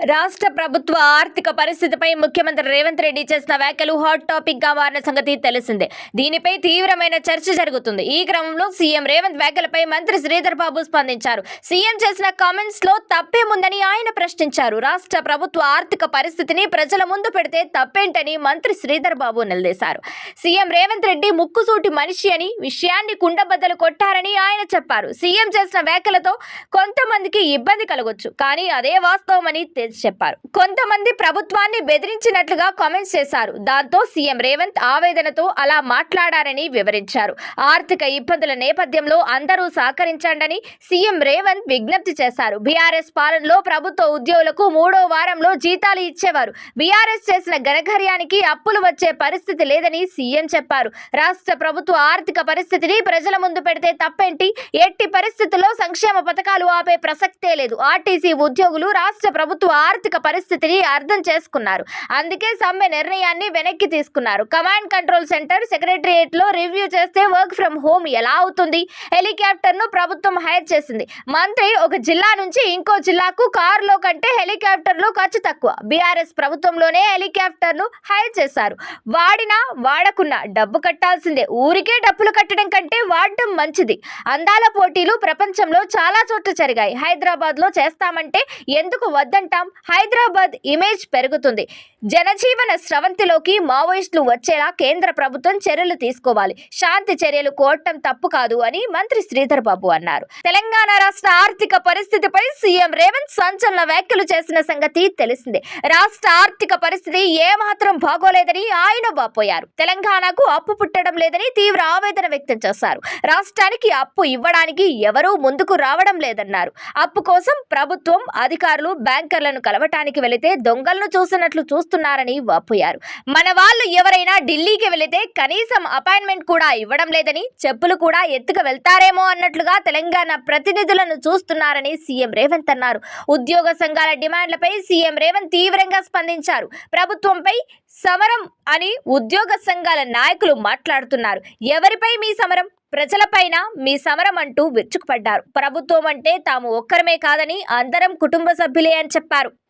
రాష్ట్ర ప్రభుత్వ ఆర్థిక పరిస్థితిపై ముఖ్యమంత్రి రేవంత్ రెడ్డి చేసిన వ్యాఖ్యలు హాట్ టాపిక్గా మారిన సంగతి తెలిసిందే. దీనిపై తీవ్రమైన చర్చ జరుగుతుంది. ఈ క్రమంలో సీఎం రేవంత్ వ్యాఖ్యలపై మంత్రి శ్రీధర్ బాబు స్పందించారు. సీఎం చేసిన కామెంట్స్లో తప్పేముందని ఆయన ప్రశ్నించారు. రాష్ట్ర ప్రభుత్వ ఆర్థిక పరిస్థితిని ప్రజల ముందు పెడితే తప్పేంటని మంత్రి శ్రీధర్ బాబు నిలదీశారు. సీఎం రేవంత్ రెడ్డి ముక్కుసూటి మనిషి అని విషయాన్ని కుండబద్దలు కొట్టారని ఆయన చెప్పారు. సీఎం చేసిన వ్యాఖ్యలతో కొంతమందికి ఇబ్బంది కలగొచ్చు. కానీ అదే వాస్తవమని తేల్చి చెప్పారు. కొంతమంది ప్రభుత్వాన్ని బెదిరించినట్లుగా కామెంట్స్ చేశారు. దాంతో సీఎం రేవంత్ ఆవేదనతో అలా మాట్లాడారని వివరించారు. ఆర్థిక ఇబ్బందుల నేపథ్యంలో అందరూ సహకరించండని సీఎం రేవంత్ విజ్ఞప్తి చేశారు. బీఆర్ఎస్ పాలనలో ప్రభుత్వ ఉద్యోగులకు మూడో వారంలో జీతాలు ఇచ్చేవారు. బీఆర్ఎస్ చేసిన ఘనకార్యానికి అప్పులు వచ్చే పరిస్థితి లేదని సీఎం చెప్పారు. రాష్ట్ర ప్రభుత్వ ఆర్థిక పరిస్థితిని ప్రజల ముందు పెడితే తప్పేంటి? ఎట్టి పరిస్థితుల్లో సంక్షేమ పథకాలు ఆపే ప్రసక్తే లేదు. ఆర్టీసీ ఉద్యోగులు రాష్ట్ర ప్రభుత్వ ఆర్థిక పరిస్థితిని అర్థం చేసుకున్నారు. అందుకే సమ్మె నిర్ణయాన్ని వెనక్కి తీసుకున్నారు. కమాండ్ కంట్రోల్ సెంటర్ సెక్రటరియేట్లో రివ్యూ చేస్తే వర్క్ ఫ్రం హోమ్ ఎలా అవుతుంది? హెలికాప్టర్ను ప్రభుత్వం హైర్ చేసింది. మంత్రి ఒక జిల్లా నుంచి ఇంకో జిల్లాకు కారులో కంటే హెలికాప్టర్లో ఖర్చు తక్కువ. బీఆర్ఎస్ ప్రభుత్వంలోనే హెలికాప్టర్ను హైర్ చేశారు. వాడినా వాడకున్నా డబ్బు కట్టాల్సిందే. ఊరికే డబ్బులు కట్టడం కంటే వాడడం మంచిది. అందాల పోటీలు ప్రపంచంలో చాలా చోట్ల జరిగాయి. హైదరాబాద్లో చేస్తామంటే ఎందుకు వద్దంటాం? హైదరాబాద్ ఇమేజ్ పెరుగుతుంది. జనజీవన స్రవంతిలోకి మావోయిస్టులు వచ్చేలా కేంద్ర ప్రభుత్వం చర్యలు తీసుకోవాలి. శాంతి చర్యలు కోరటం తప్పు కాదు అని మంత్రి శ్రీధర్ బాబు అన్నారు. తెలంగాణ రాష్ట్ర ఆర్థిక పరిస్థితిపై సీఎం రేవంత్ సంచలన వ్యాఖ్యలు చేసిన సంగతి తెలిసిందే. రాష్ట్ర ఆర్థిక పరిస్థితి ఏమాత్రం బాగోలేదని ఆయన బాపోయారు తెలంగాణకు అప్పు పుట్టడం లేదని తీవ్ర ఆవేదన వ్యక్తం చేశారు. రాష్ట్రానికి అప్పు ఇవ్వడానికి ఎవరూ ముందుకు రావడం లేదన్నారు. అప్పు కోసం ప్రభుత్వం అధికారులు బ్యాంకర్లను కలవటానికి వెళితే దొంగలను చూసినట్లు చూస్తున్నారని వాపోయారు. మన వాళ్ళు ఎవరైనా ఢిల్లీకి వెళితే కనీసం అపాయింట్మెంట్ కూడా ఇవ్వడం లేదని చెప్పులు కూడా ఎత్తుకు వెళ్తారేమో అన్నట్లుగా తెలంగాణ ప్రతినిధులను చూస్తున్నారని సీఎం రేవంత్ అన్నారు. ఉద్యోగ సంఘాల డిమాండ్లపై సీఎం రేవంత్ తీవ్రంగా స్పందించారు. ప్రభుత్వంపై సమరం అని ఉద్యోగ సంఘాల నాయకులు మాట్లాడుతున్నారు. ఎవరిపై మీ సమరం? ప్రజలపైన మీ సమరం అంటూ విరుచుకుపడ్డారు. ప్రభుత్వం అంటే తాము ఒక్కరమే కాదని అందరం కుటుంబ సభ్యులే అని చెప్పారు.